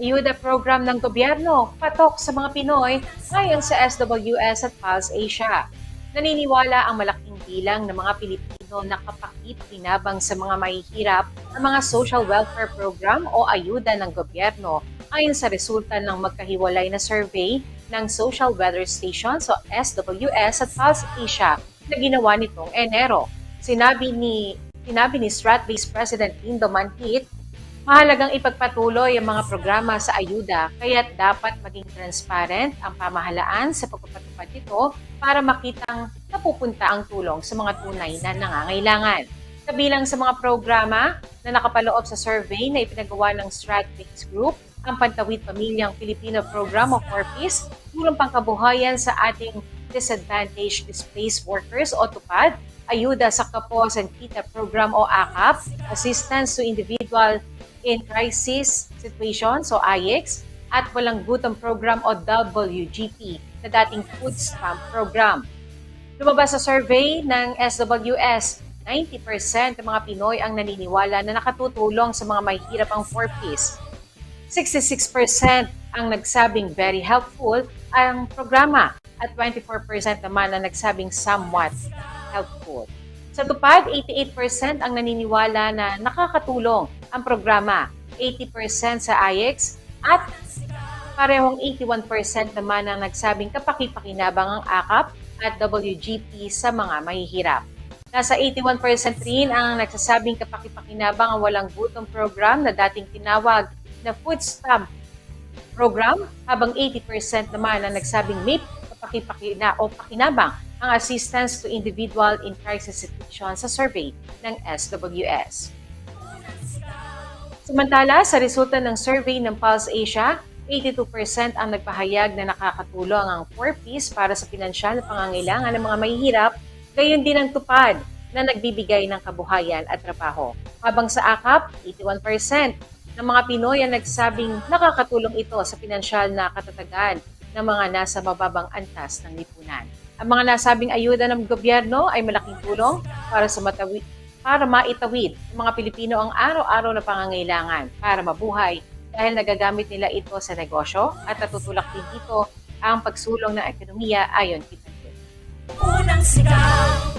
ayuda program ng gobyerno patok sa mga Pinoy ayon sa SWS at Pulse Asia. Naniniwala ang malaking bilang ng mga Pilipino na kapakit-pinabang sa mga mahihirap ng mga social welfare program o ayuda ng gobyerno ayon sa resulta ng magkahiwalay na survey ng Social Weather Station o SWS at Pulse Asia na ginawa nitong Enero. Sinabi ni Sinabi ni Strat-based President Lindo Manhit Mahalagang ipagpatuloy ang mga programa sa ayuda, kaya't dapat maging transparent ang pamahalaan sa pagpapatupad nito para makitang napupunta ang tulong sa mga tunay na nangangailangan. Kabilang sa mga programa na nakapaloob sa survey na ipinagawa ng Strat-based Group, ang Pantawid Pamilyang Pilipino Program of 4Ps, tulong pangkabuhayan sa ating Disadvantaged Displaced Workers o TUPAD, ayuda sa Kapos and Kita Program o AKAP, assistance to individual in crisis situation, so IX, at Walang Gutom Program o WGP na dating food stamp program. Lumabas sa survey ng SWS, 90% ng mga Pinoy ang naniniwala na nakatutulong sa mga mahihirap ang 4Ps. 66% ang nagsabing very helpful ang programa at 24% naman ang nagsabing somewhat helpful. Sa tupad, 88% ang naniniwala na nakakatulong ang programa, 80% sa IX at parehong 81% naman ang nagsabing kapaki-pakinabang ang AKAP at WGP sa mga mahihirap. Nasa 81% rin ang nagsasabing kapaki-pakinabang ang walang gutom program na dating tinawag na food stamp program, habang 80% naman ang nagsabing may kapaki-pakina o pakinabang ang assistance to individual in crisis situation sa survey ng SWS. Samantala, sa resulta ng survey ng Pulse Asia, 82% ang nagpahayag na nakakatulong ang 4Ps para sa pinansyal na pangangailangan ng mga mahihirap, gayon din ang tupad na nagbibigay ng kabuhayan at trabaho. Habang sa AKAP, 81% ng mga Pinoy ang nagsabing nakakatulong ito sa pinansyal na katatagan ng mga nasa mababang antas ng lipunan. Ang mga nasabing ayuda ng gobyerno ay malaking tulong para sa matawid para maitawid ng mga Pilipino ang araw-araw na pangangailangan para mabuhay dahil nagagamit nila ito sa negosyo at natutulak din dito ang pagsulong ng ekonomiya ayon kay. Unang sigaw